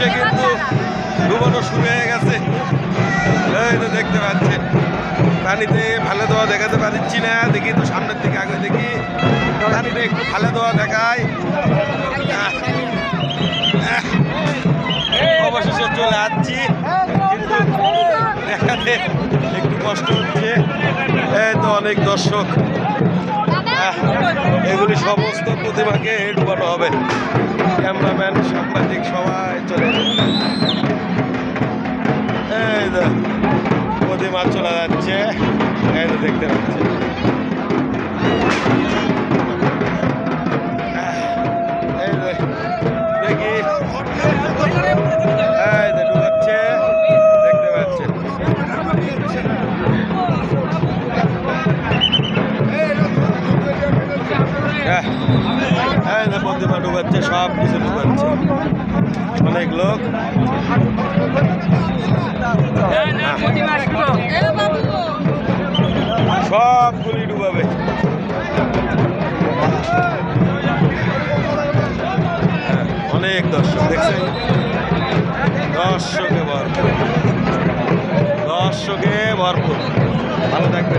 শেষে কিন্তু ডুবানো শুরু হয়ে গেছে। এই তো দেখতে পাচ্ছেন পানিতে ভালো দেওয়া দেখাতে পারছি না। দেখি তো সামনের দিকে আগে দেখি। পানিতে একটু ভালো দেওয়া দেখায়। অবশেষে চলে আসছি। কিন্তু দেখাতে একটু কষ্ট হচ্ছে। এই তো অনেক দর্শক। এগুলি সমস্ত প্রতিমাকে ডুবানো হবে। ক্যামেরাম্যান সাংবাদিক সবাই চলে। এই তো প্রতিমা চলে যাচ্ছে। এই তো দেখতে পাচ্ছেন আহ, হ্যাঁ এই প্রতিমা ডুবাচ্ছে সব কিছু ডুবাচ্ছে অনেক লোক। সবগুলি ডুবাবে হ্যাঁ, অনেক দর্শক দেখছেন? দর্শকে ভরপুর। দর্শকে ভরপুর। ভালো থাকবে